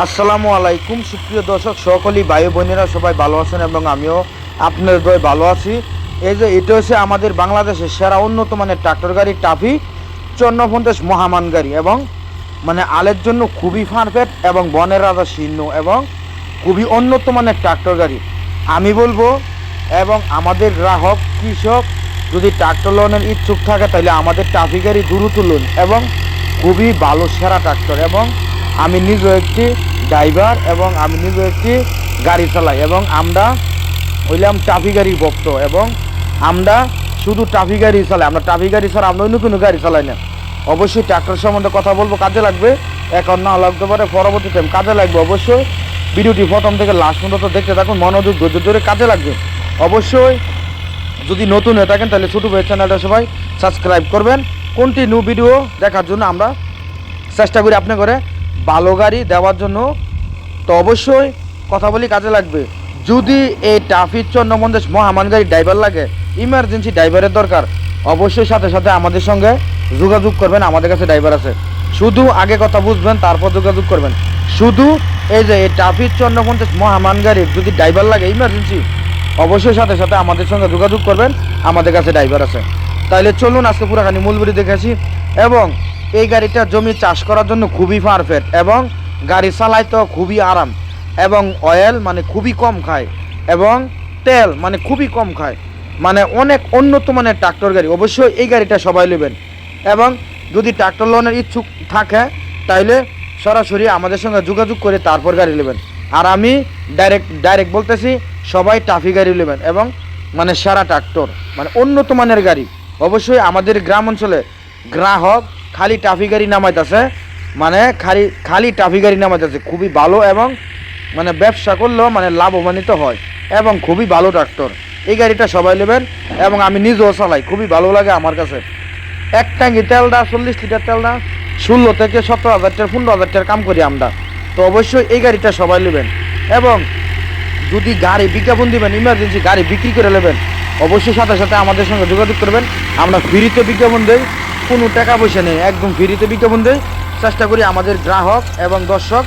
আসসালামু আলাইকুম, সুপ্রিয় দর্শক, সকলেই ভাই বোনেরা সবাই ভালো আছেন এবং আমিও আপনাদের দয় ভালো আছি। এই যে, এটা হচ্ছে আমাদের বাংলাদেশের সেরা উন্নত মানের ট্রাক্টর গাড়ি, টাফি চন্নপঞ্চাশ মহামান গাড়ি এবং মানে আলের জন্য খুবই পারফেক্ট এবং বনের রাজা শীর্ণ এবং খুবই উন্নত মানের ট্রাক্টর গাড়ি। আমি বলব, এবং আমাদের গ্রাহক, কৃষক, যদি ট্রাক্টর লোনের ইচ্ছুক থাকে, তাহলে আমাদের টাফি গাড়ি দূর লোন এবং খুবই ভালো সেরা ট্রাক্টর এবং আমি নিজেও একটি ড্রাইভার এবং আমি নিজেও একটি গাড়ি চালাই এবং আমরা হইলাম ট্রাফি গাড়ির ভক্ত এবং আমরা শুধু ট্রাফি গাড়ি চালাই। আমরা ট্রাফি গাড়ি ছাড়া আমরা অন্য কোনো গাড়ি চালাই না। অবশ্যই ট্রাক্টর সম্বন্ধে কথা বলব, কাজে লাগবে। এখন না লাগতে পারে পরবর্তী টাইম কাজে লাগবে অবশ্যই। ভিডিওটি প্রথম থেকে লাস্ট পর্যন্ত দেখতে থাকুন, মনোযোগ ধৈর্য ধরে কাজে লাগবে। অবশ্যই যদি নতুন হয়ে থাকেন, তাহলে ছোটো ভাই চ্যানেলটা সবাই সাবস্ক্রাইব করবেন। কন্টিনিউ ভিডিও দেখার জন্য আমরা চেষ্টা করি আপনি করে ভালো গাড়ি দেওয়ার জন্য, তো অবশ্যই কথা বলি কাজে লাগবে। যদি এই ট্রাফিক চন্দ্রমন্দেশ মহামান গাড়ি ড্রাইভার লাগে ইমার্জেন্সি ড্রাইভারের দরকার, অবশ্যই সাথে সাথে আমাদের সঙ্গে যোগাযোগ করবেন, আমাদের কাছে ড্রাইভার আছে। শুধু আগে কথা বুঝবেন, তারপর যোগাযোগ করবেন। শুধু এই যে এই ট্রাফিক চন্দ্রপঞ্চাশ মহামান গাড়ির যদি ড্রাইভার লাগে ইমার্জেন্সি অবশ্যই সাথে সাথে আমাদের সঙ্গে যোগাযোগ করবেন, আমাদের কাছে ড্রাইভার আছে। তাইলে চলুন, আজকে পুরাখানি মূলবুড়ি দেখেছি এবং এই গাড়িটা জমি চাষ করার জন্য খুবই পারফেক্ট এবং গাড়ি চালাইতে খুবই আরাম এবং অয়েল মানে খুবই কম খায় এবং তেল মানে খুবই কম খায়। মানে অনেক উন্নত মানের ট্রাক্টর গাড়ি, অবশ্যই এই গাড়িটা সবাই নেবেন। এবং যদি ট্রাক্টর লোনের ইচ্ছুক থাকে, তাইলে সরাসরি আমাদের সঙ্গে যোগাযোগ করে তারপর গাড়ি নেবেন। আর আমি ডাইরেক্ট ডাইরেক্ট বলতেছি, সবাই টাফি গাড়ি নেবেন এবং মানে সেরা ট্রাক্টর মানে উন্নত মানের গাড়ি। অবশ্যই আমাদের গ্রাম অঞ্চলে গ্রাহক খালি ট্রাফিক গাড়ি নামাইতেছে মানে খালি খালি টাফি গাড়ি নামাইতেছে। খুবই ভালো এবং মানে ব্যবসা করলেও মানে লাভবান্বিত হয় এবং খুবই ভালো ট্রাক্টর এই গাড়িটা সবাই নেবেন এবং আমি নিজেও চালাই, খুবই ভালো লাগে আমার কাছে। এক ট্যাঙ্কি তেল দা চল্লিশ লিটার তেল দা ষোলো থেকে সতেরো হাজার টাকা, পনেরো হাজার টাকার কাম করি আমরা। তো অবশ্যই এই গাড়িটা সবাই নেবেন এবং যদি গাড়ি বিজ্ঞাপন দিবেন ইমার্জেন্সি গাড়ি বিক্রি করে নেবেন, অবশ্যই সাথে সাথে আমাদের সঙ্গে যোগাযোগ করবেন। আমরা ফ্রিতে বিজ্ঞাপন দেই। কোনো টাকা পয়সা নেই, একদম ফ্রিতে বিজ্ঞাপন দেই। চেষ্টা করি আমাদের গ্রাহক এবং দর্শক,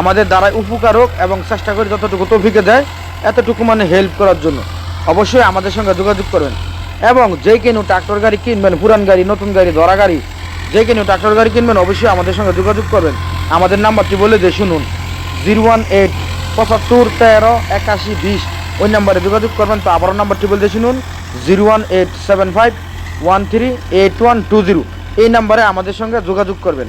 আমাদের দ্বারা উপকার হোক এবং চেষ্টা করি যতটুকু তৌফিকে দেয়, এতটুকু মানে হেল্প করার জন্য। অবশ্যই আমাদের সঙ্গে যোগাযোগ করবেন। এবং যে কেন ট্রাক্টর গাড়ি কিনবেন, পুরান গাড়ি, নতুন গাড়ি, ধরা গাড়ি, যে কেন ট্রাক্টর গাড়ি কিনবেন, অবশ্যই আমাদের সঙ্গে যোগাযোগ করবেন। আমাদের নাম্বারটি বলে দিয়ে শুনুন, জিরো ওয়ান এইট পঁচাত্তর তেরো একাশি বিশ। ওই নাম্বারে যোগাযোগ করবেন, তো আবারও নাম্বারটি বলতে শুনুন, zero one eight seven five one three eight one two zero এই নাম্বারে আমাদের সঙ্গে যোগাযোগ করবেন।